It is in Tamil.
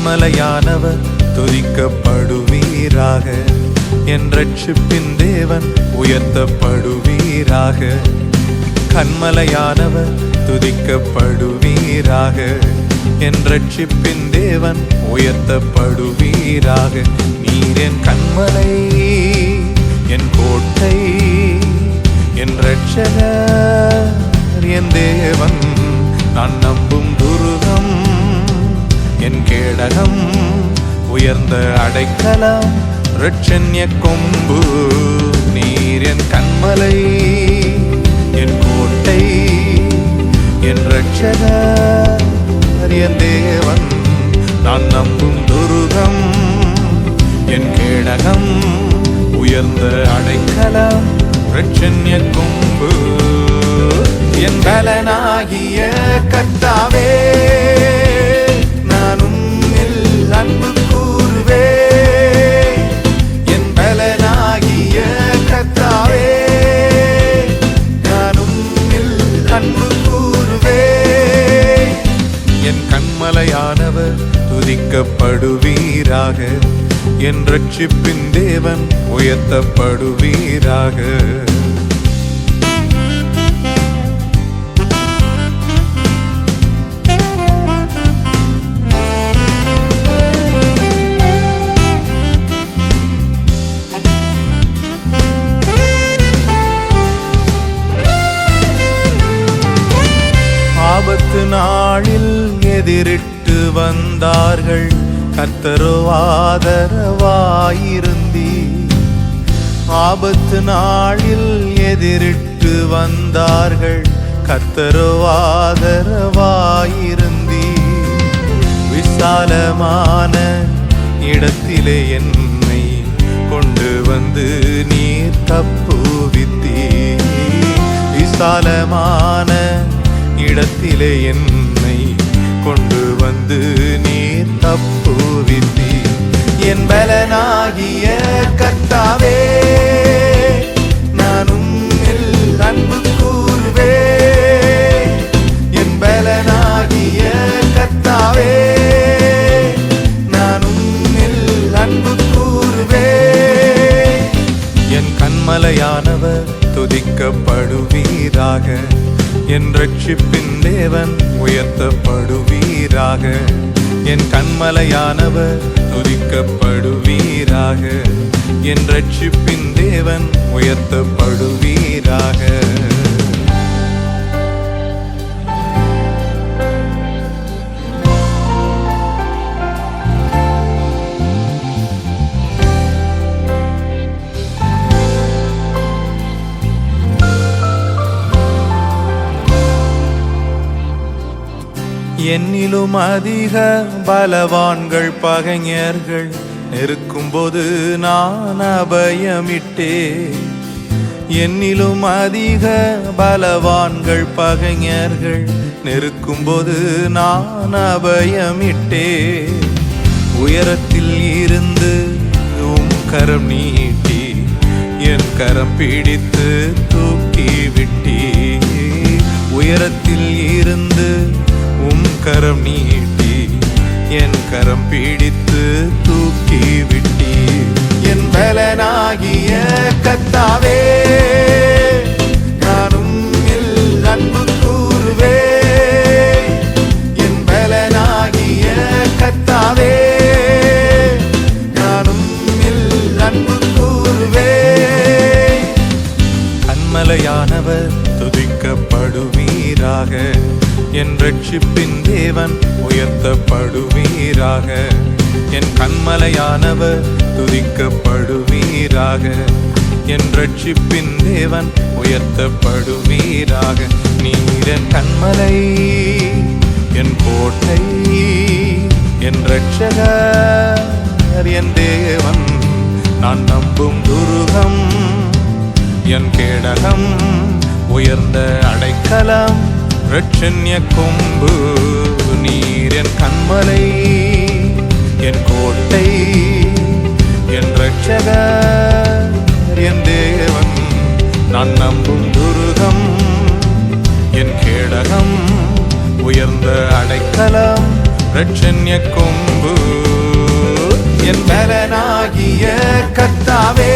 கண்மலையானவர் துதிக்கப்படுவீராக. என் ரட்சிப்பின் தேவன் உயர்த்தப்படுவீராக. கண்மலையானவர் துதிக்கப்படுவீராக. என் ரட்சிப்பின் தேவன் உயர்த்தப்படுவீராக. நீர் என் கண்மலை என் கோட்டை என் ரட்சகர் என் தேவன். நான் நம்ப கேடகம் உயர்ந்த அடைக்கலம் ரட்சண்ய கொம்பு. நீர் என் கண்மலை என் கோட்டை என் ரட்சகர் என் தேவன். நான் நம்பும் துருகம் என் கேடகம் உயர்ந்த அடைக்கலம் ரட்சண்ய கொம்பு. என் பலனாகிய கத்தாவே உயர்த்தப்படுவீராக. என் ரட்சிப்பின் தேவன் உயர்த்தப்படுவீராக. ஆபத்து நாளில் எதிரிட்டு வந்தார்கள். கத்தரோ ஆபத்து நாளில் எதிரிட்டு வந்தார்கள். கத்தரோ விசாலமான இடத்திலே என்னை கொண்டு வந்து நீர் தப்புவித்தீ விசாலமான இடத்திலே என்னை கொண்டு வந்து நீர் தப்புவித்தி என் பலனாகிய கர்த்தாவே நான் உம்மில் அன்பு கூறுவே. என் பலனாகிய கர்த்தாவே நான் உம்மில் அன்பு கூறுவே. என் கண்மலையானவர் துதிக்கப்படுவீராக. என் ரட்சிப்பின் தேவன் உயர்த்தப்படுவீராக. என் கண்மலையானவர் துதிக்கப்படுவீராக. என் ரட்சிப்பின் தேவன் உயர்த்தப்படுவீராக. என்னிலும் அதிக பலவான்கள் பகைஞர்கள். நெருக்கும்போது நான் அபயமிட்டே என்னிலும் அதிக பலவான்கள் பகைஞர்கள். நெருக்கும்போது நான் அபயமிட்டே உயரத்தில் இருந்து உம் கரம் நீட்டி என் கரம் பிடித்து தூக்கி விட்டி உயரத்தில் இருந்து கரம் நீட்டி என் கரம் பிடித்து தூக்கி விட்டி என் பலனாகிய கத்தாவே நான் அன்பு கூறுவே என் பலனாகிய கத்தாவே நான் அன்பு கூறுவே. கண்மலையானவர் துதிக்கப்படுவீராக என் ரட்சிப்பின் தேவன் உயர்த்தப்படுவீராக. என் கண்மலையானவர் துதிக்கப்படுவீராக. என் ரட்சிப்பின் தேவன் உயர்த்தப்படுவீராக. நீரன் கண்மலை என் கோட்டை என் ரட்சகர் என் தேவன். நான் நம்பும் துருகம் என் கேடகம் உயர்ந்த அடைக்கலம். ரட்சண்ய கொம்பு நீர் என் கண்மலை என் கோட்டை என் ரட்சக என் தேவன். நான் நம்பும் துருகம் என் கேடகம் உயர்ந்த அடைக்கலம் ரட்சண்ய கொம்பு. என் பலனாகிய கத்தாவே